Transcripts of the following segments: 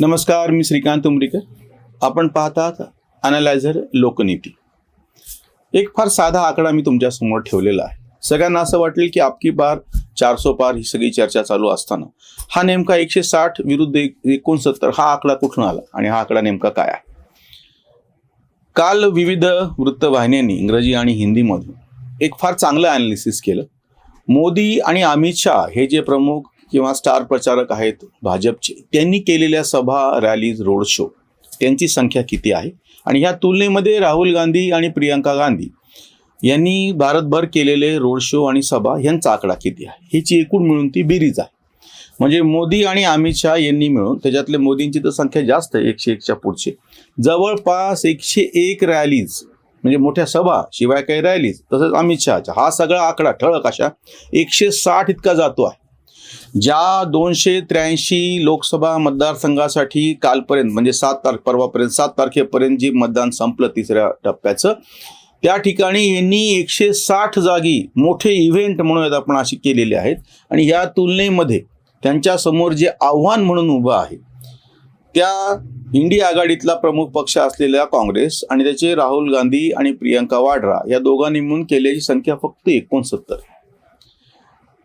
नमस्कार मी श्रीकांत उमरीकर. आपण पाहतात अनालायझर लोकनीती. एक फार साधा आकडा मी तुमच्यासमोर ठेवलेला आहे. सगळ्यांना असं वाटेल की आपकी पार चारसो पार ही सगळी चर्चा चालू असताना हा नेमका एकशे साठ विरुद्ध एकोणसत्तर हा आकडा कुठून आला आणि हा आकडा नेमका काय आहे? काल विविध वृत्तवाहिन्यांनी इंग्रजी आणि हिंदीमधून एक फार चांगलं अनालिसिस केलं. मोदी आणि अमित शाह हे जे प्रमुख किंवा स्टार प्रचारक आहेत भाजपचे त्यांनी केलेल्या सभा रॅलीज रोड शो त्यांची संख्या किती आहे? आणि ह्या तुलनेमध्ये राहुल गांधी आणि प्रियंका गांधी यांनी भारतभर केलेले रोड शो आणि सभा यांचा आकडा किती आहे? ह्याची एकूण मिळून ती बेरीज आहे. म्हणजे मोदी आणि अमित शहा यांनी मिळून त्याच्यातले मोदींची तर संख्या जास्त आहे एकशे एकच्या पुढचे. जवळपास एकशे एक रॅलीज म्हणजे मोठ्या सभा शिवाय काही रॅलीज तसंच अमित शहाच्या. हा सगळा आकडा ठळक अशा एकशे साठ इतका जातो आहे. ज्या दोनशे त्र्याऐंशी लोकसभा मतदारसंघासाठी कालपर्यंत म्हणजे सात तारख परवापर्यंत सात तारखेपर्यंत जी मतदान संपलं तिसऱ्या टप्प्याचं त्या ठिकाणी यांनी एकशे साठ जागी मोठे इव्हेंट म्हणून आपण अशी केलेले आहेत. आणि ह्या तुलनेमध्ये त्यांच्यासमोर जे आव्हान म्हणून उभं आहे त्या इंडिया आघाडीतला प्रमुख पक्ष असलेला काँग्रेस आणि त्याचे राहुल गांधी आणि प्रियंका वाड्रा या दोघांनी मिळून केल्याची संख्या फक्त एकोणसत्तर. आहे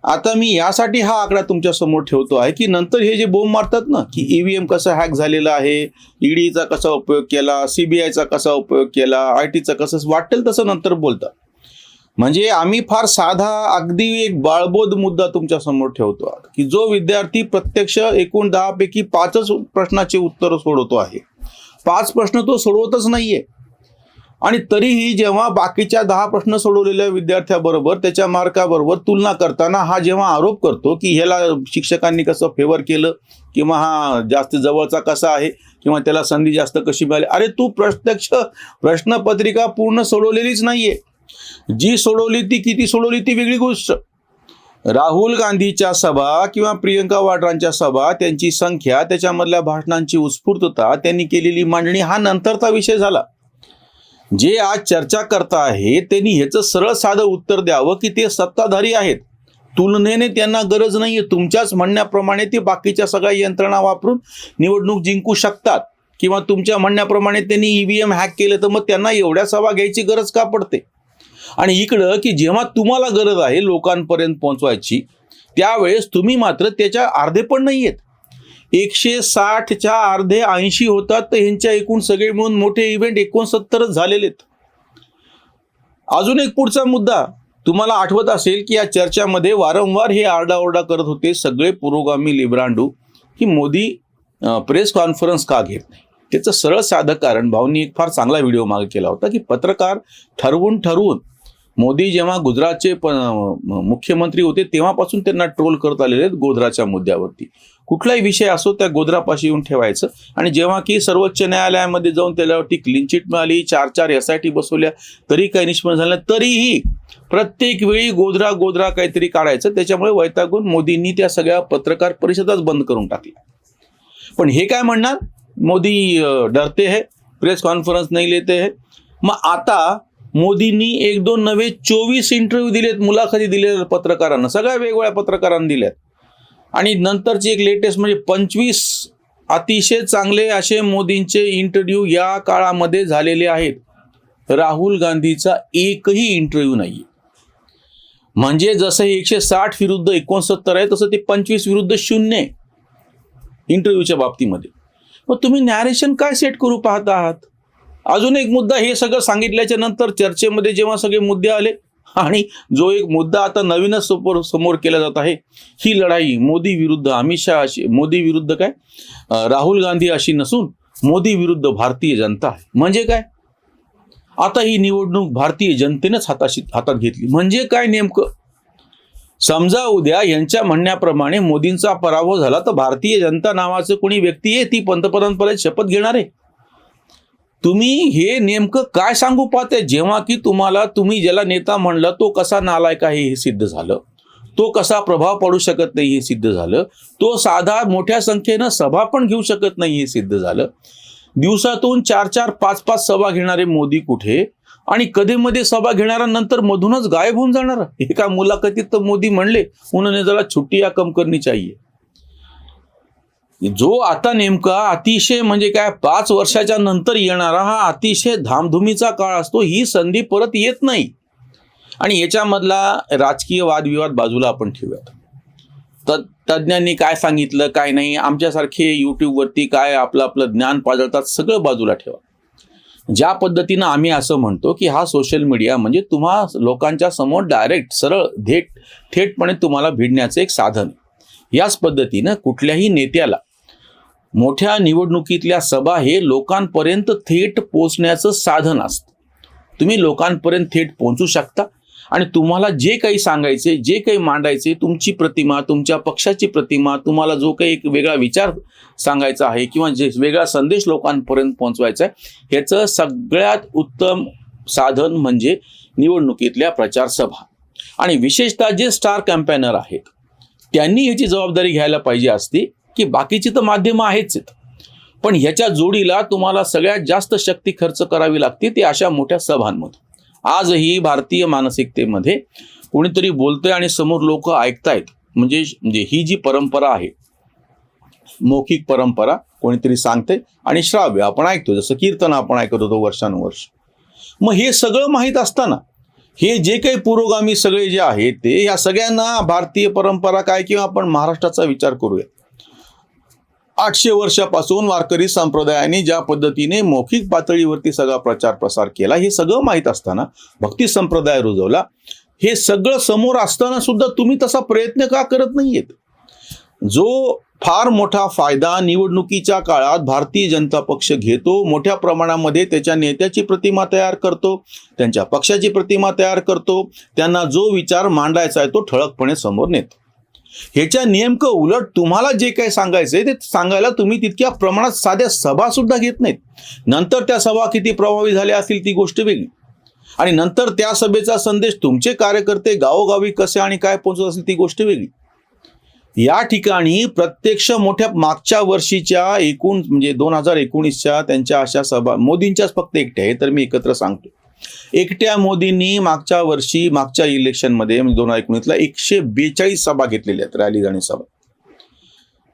आता मी यासाठी हा आकडा तुमच्यासमोर ठेवतो आहे की नंतर हे जे बोंब मारतात ना की ईव्हीएम कसा हॅक झालेला आहे ईडीचा कसा उपयोग केला सीबीआयचा कसा उपयोग केला आय टीचा कसं वाटेल तसं नंतर बोलतात. म्हणजे आम्ही फार साधा अगदी एक बाळबोध मुद्दा तुमच्यासमोर ठेवतो आहोत की जो विद्यार्थी प्रत्यक्ष एकूण दहापैकी पाचच प्रश्नाचे उत्तर सोडवतो आहे. पाच प्रश्न तो सोडवतच नाहीये. आणि तरीही जेव्हा बाकीच्या दहा प्रश्न सोडवलेल्या विद्यार्थ्याबरोबर त्याच्या मार्काबरोबर तुलना करताना हा जेव्हा आरोप करतो की ह्याला शिक्षकांनी कसं फेवर केलं किंवा हा जास्त जवळचा कसा आहे किंवा त्याला संधी जास्त कशी मिळाली अरे तू प्रत्यक्ष प्रश्नपत्रिका पूर्ण सोडवलेलीच नाहीये. जी सोडवली ती किती सोडवली ती वेगळी गोष्ट. राहुल गांधीच्या सभा किंवा प्रियंका वाड्रांच्या सभा त्यांची संख्या त्याच्यामधल्या भाषणांची उत्स्फूर्तता त्यांनी केलेली मांडणी हा नंतरचा विषय झाला. जे आज चर्चा करता आहे त्यांनी ह्याचं सरळ साधं उत्तर द्यावं की ते सत्ताधारी आहेत. तुलनेने त्यांना गरज नाहीये. तुमच्याच म्हणण्याप्रमाणे ते बाकीच्या सगळ्या यंत्रणा वापरून निवडणूक जिंकू शकतात. किंवा तुमच्या म्हणण्याप्रमाणे त्यांनी ईव्हीएम हॅक केलं तर मग त्यांना एवढ्या सभा घ्यायची गरज का पडते? आणि इकडं की जेव्हा तुम्हाला गरज आहे लोकांपर्यंत पोहोचवायची त्यावेळेस तुम्ही मात्र त्याच्या अर्धे पण नाही आहेत एकशे साठच्या अर्धे ऐंशी होतात तर ह्यांच्या एकूण सगळे मिळून मोठे इव्हेंट एकोणसत्तरच झालेले आहेत अजून एक पुढचा मुद्दा तुम्हाला आठवत असेल की या चर्चामध्ये वारंवार हे आरडाओरडा करत होते सगळे पुरोगामी लिब्रांडू की मोदी प्रेस कॉन्फरन्स का घेत नाही? त्याचं सरळ साधं कारण भाऊंनी एक फार चांगला व्हिडिओ मागे केला होता की पत्रकार ठरवून ठरवून मोदी जेव्हा गुजरातचे प मुख्यमंत्री होते तेव्हापासून त्यांना ट्रोल करत आलेले आहेत गोधराच्या मुद्द्यावरती. कुठलाही विषय असो त्या गोधरापाशी येऊन ठेवायचं. आणि जेव्हा की सर्वोच्च न्यायालयामध्ये जाऊन त्याच्यावरती क्लीन चिट मिळाली चार चार एस आय टी बसवल्या तरी काही निष्पन्न झालं तरीही प्रत्येक वेळी गोधरा गोधरा काहीतरी काढायचं. त्याच्यामुळे वैतागून मोदींनी त्या सगळ्या पत्रकार परिषदाच बंद करून टाकल्या. पण हे काय म्हणणार? मोदी डरते हे. प्रेस कॉन्फरन्स नाही लेते हे. मग आता मोदींनी एक दोन नवे चोवीस इंटरव्ह्यू दिलेत मुलाखती दिलेल्या पत्रकारांना. सगळ्या वेगवेगळ्या पत्रकारांना दिल्यात. आणि नंतरची एक लेटेस्ट म्हणजे पंचवीस अतिशय चांगले असे मोदींचे इंटरव्ह्यू या काळामध्ये झालेले आहेत. राहुल गांधीचा एकही इंटरव्ह्यू नाही म्हणजे जसं एकशे साठ विरुद्ध एकोणसत्तर आहे तसं ते पंचवीस विरुद्ध शून्य आहे इंटरव्ह्यूच्या बाबतीमध्ये. मग तुम्ही नॅरेशन काय सेट करू पाहत आहात? अजून एक मुद्दा हे सगळं सांगितल्याच्या नंतर चर्चेमध्ये जेव्हा सगळे मुद्दे आले आणि जो एक मुद्दा आता नवीनच समोर समोर केला जात आहे ही लढाई मोदी विरुद्ध अमित शहा अशी मोदी विरुद्ध काय? राहुल गांधी अशी नसून मोदी विरुद्ध भारतीय जनता आहे. म्हणजे काय? आता ही निवडणूक भारतीय जनतेनंच हाताशी हातात घेतली. म्हणजे काय नेमकं? समजा उद्या यांच्या म्हणण्याप्रमाणे मोदींचा पराभव झाला तर भारतीय जनता नावाचं कोणी व्यक्ती आहे ती पंतप्रधानपदाची शपथ घेणार आहे. तुम्ही हे नेमकं काय सांगू पाहते? जेव्हा की तुम्हाला तुम्ही ज्याला नेता म्हणलं तो कसा नालायक आहे हे सिद्ध झालं. तो कसा प्रभाव पडू शकत नाही हे सिद्ध झालं. तो साधा मोठ्या संख्येनं सभा पण घेऊ शकत नाही हे सिद्ध झालं. दिवसातून चार चार पाच पाच सभा घेणारे मोदी कुठे? आणि कधी मध्ये सभा घेणारा नंतर मधूनच गायब होऊन जाणार? एका मुलाखतीत तर मोदी म्हणले उन्होंने जरा छुट्टी या कम करनी चाहिए जो आता नेमका अतिशय म्हणजे काय पाच वर्षाच्या नंतर येणारा हा अतिशय धामधुमीचा काळ असतो ही संधी परत येत नाही. आणि याच्यामधला राजकीय वादविवाद बाजूला आपण ठेवूयात. तर तज्ज्ञांनी काय सांगितलं काय नाही आमच्यासारखे यूट्यूबवरती काय आपलं आपलं ज्ञान पाजळतात सगळं बाजूला ठेवा. ज्या पद्धतीनं आम्ही असं म्हणतो की हा सोशल मीडिया म्हणजे तुम्हा लोकांच्या समोर डायरेक्ट सरळ थेट थेटपणे तुम्हाला भिडण्याचं एक साधन याच पद्धतीनं कुठल्याही नेत्याला मोठ्या निवडणुकीतल्या सभा हे लोकांपर्यंत थेट पोचण्याचं साधन असतं. तुम्ही लोकांपर्यंत थेट पोहोचू शकता आणि तुम्हाला जे काही सांगायचे जे काही मांडायचे तुमची प्रतिमा तुमच्या पक्षाची प्रतिमा तुम्हाला जो काही एक वेगळा विचार सांगायचा आहे किंवा जे वेगळा संदेश लोकांपर्यंत पोहोचवायचा आहे ह्याचं सगळ्यात उत्तम साधन म्हणजे निवडणुकीतल्या प्रचार सभा आणि विशेषतः जे स्टार कॅम्पेनर आहेत त्यांनी ह्याची जबाबदारी घ्यायला पाहिजे असती की बाकीची तर माध्यमं आहेच. आहेत पण ह्याच्या जोडीला तुम्हाला सगळ्यात जास्त शक्ती खर्च करावी लागते ती अशा मोठ्या सभांमध्ये आजही भारतीय मानसिकतेमध्ये कोणीतरी बोलतंय आणि समोर लोक ऐकतायत. म्हणजे म्हणजे ही जी परंपरा आहे मौखिक परंपरा कोणीतरी सांगते आणि श्राव्य आपण ऐकतो जसं कीर्तन आपण ऐकत होतो वर्षानुवर्ष. मग हे सगळं माहीत असताना हे जे काही पुरोगामी सगळे जे आहेत ते या सगळ्यांना भारतीय परंपरा काय किंवा आपण महाराष्ट्राचा विचार करूया. आठशे वर्षापासून वारकरी संप्रदायाने ज्या पद्धतीने मौखिक पातळीवरती सगळा प्रचार प्रसार केला हे सगळं माहीत असताना भक्ती संप्रदाय रुजवला. हे सगळं समोर असताना सुद्धा तुम्ही तसा प्रयत्न का करत नाहीयेत? जो फार मोठा फायदा निवडणुकीच्या काळात भारतीय जनता पक्ष घेतो मोठ्या प्रमाणामध्ये त्याच्या नेत्याची प्रतिमा तयार करतो त्यांच्या पक्षाची प्रतिमा तयार करतो त्यांना जो विचार मांडायचा आहे तो ठळकपणे समोर नेतो. ह्याच्या नेमकं उलट तुम्हाला जे काही सांगायचंय ते सांगायला तुम्ही तितक्या प्रमाणात साध्या सभा सुद्धा घेत नाहीत. नंतर त्या सभा किती प्रभावी झाल्या असतील ती गोष्ट वेगळी. आणि नंतर त्या सभेचा संदेश तुमचे कार्यकर्ते गावोगावी कसे आणि काय पोहोचत असतील ती गोष्ट वेगळी. या ठिकाणी प्रत्यक्ष मोठ्या मागच्या वर्षीच्या एकूण म्हणजे दोन हजार एकोणीसच्या त्यांच्या अशा सभा मोदींच्याच फक्त एकट्या आहे तर मी एकत्र सांगतो एकट्या मोदींनी मागच्या वर्षी मागच्या इलेक्शनमध्ये म्हणजे दोन हजार एकोणीसला एकशे बेचाळीस सभा घेतलेल्या आहेत रॅलीज आणि सभा.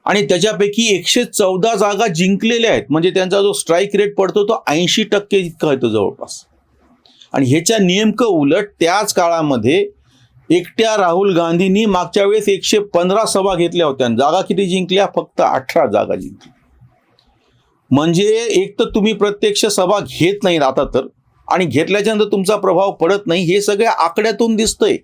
आणि त्याच्यापैकी एकशे चौदा जागा जिंकलेल्या आहेत. म्हणजे त्यांचा जो स्ट्राईक रेट पडतो तो ऐंशी टक्के इतका येतो जवळपास. आणि ह्याच्या नेमकं उलट त्याच काळामध्ये एकट्या राहुल गांधींनी मागच्या वेळेस एकशे पंधरा सभा घेतल्या होत्या. जागा किती जिंकल्या? फक्त अठरा जागा जिंकल्या. म्हणजे एक तर तुम्ही प्रत्यक्ष सभा घेत नाहीत आता तर. आणि घेतल्याच्यानंतर तुमचा प्रभाव पडत नाही हे सगळ्या आकड्यातून दिसतंय.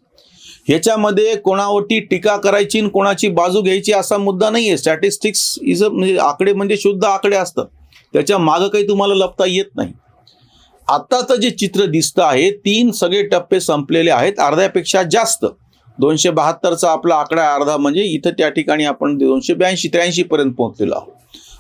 ह्याच्यामध्ये कोणावरती टीका करायची आणि कोणाची बाजू घ्यायची असा मुद्दा नाही आहे स्टॅटिस्टिक्स इज अ म्हणजे आकडे म्हणजे शुद्ध आकडे असतात. त्याच्या मागं काही तुम्हाला लपता येत नाही. आत्ताचं जे चित्र दिसतं आहे तीन सगळे टप्पे संपलेले आहेत अर्ध्यापेक्षा जास्त. दोनशे बहात्तरचा आपला आकडा अर्धा म्हणजे इथं त्या ठिकाणी आपण दोनशे ब्याऐंशी त्र्याऐंशी पर्यंत पोहोचलेलो आहोत.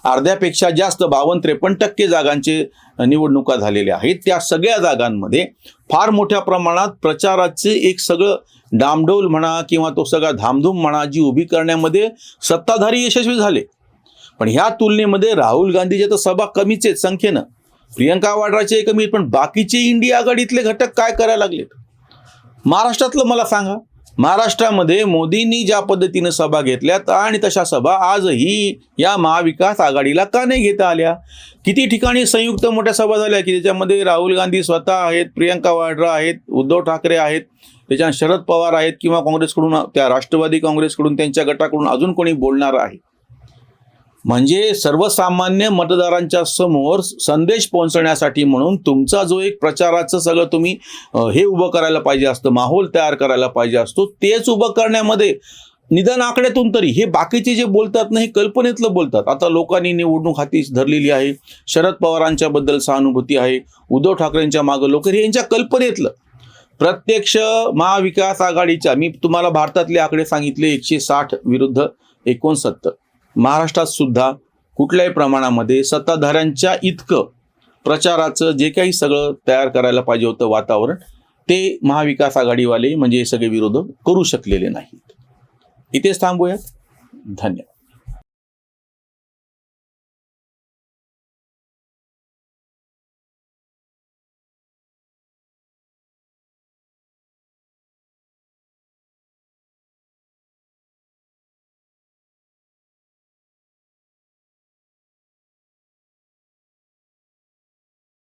अर्ध्यापेक्षा जास्त बावन्न त्रेपन्न टक्के जागांचे निवडणुका झालेल्या आहेत. त्या सगळ्या जागांमध्ये फार मोठ्या प्रमाणात प्रचाराचे एक सगळं डामडोल म्हणा किंवा तो सगळा धामधूम म्हणा जी उभी करण्यामध्ये सत्ताधारी यशस्वी झाले. पण ह्या तुलनेमध्ये राहुल गांधीच्या तर सभा कमीच आहेत संख्येनं. प्रियंका वाड्राचे कमी पण बाकीचे इंडिया आघाडीतले घटक काय करायला लागलेत? महाराष्ट्रातलं मला सांगा. महाराष्ट्रामध्ये मोदींनी ज्या पद्धतीनं सभा घेतल्यात आणि तशा सभा आजही या महाविकास आघाडीला का नाही घेता आल्या? किती ठिकाणी संयुक्त मोठ्या सभा झाल्या की त्याच्यामध्ये राहुल गांधी स्वतः आहेत प्रियंका वाड्रा आहेत उद्धव ठाकरे आहेत त्याच्यात शरद पवार आहेत किंवा काँग्रेसकडून त्या राष्ट्रवादी काँग्रेसकडून त्यांच्या गटाकडून अजून कोणी बोलणार आहे? म्हणजे सर्वसामान्य मतदारांच्या समोर संदेश पोहोचण्यासाठी म्हणून तुमचा जो एक प्रचाराचं सगळं तुम्ही हे उभं करायला पाहिजे असतं माहोल तयार करायला पाहिजे असतो तेच उभं करण्यामध्ये निदान आकड्यातून तरी हे बाकीचे जे बोलतात ना हे कल्पनेतलं बोलतात. आता लोकांनी निवडणूक हाती धरलेली आहे शरद पवारांच्या बद्दल सहानुभूती आहे उद्धव ठाकरेंच्या मागं लोक हे यांच्या कल्पनेतलं. प्रत्यक्ष महाविकास आघाडीच्या मी तुम्हाला भारतातले आकडे सांगितले एकशे साठ विरुद्ध एकोणसत्तर. महाराष्ट्रात सुद्धा कुठल्याही प्रमाणामध्ये सत्ताधाऱ्यांच्या इतकं प्रचाराचं जे काही सगळं तयार करायला पाहिजे होतं वातावरण ते महाविकास आघाडीवाले म्हणजे हे सगळे विरोधक करू शकलेले नाहीत. इथेच थांबूयात. धन्यवाद.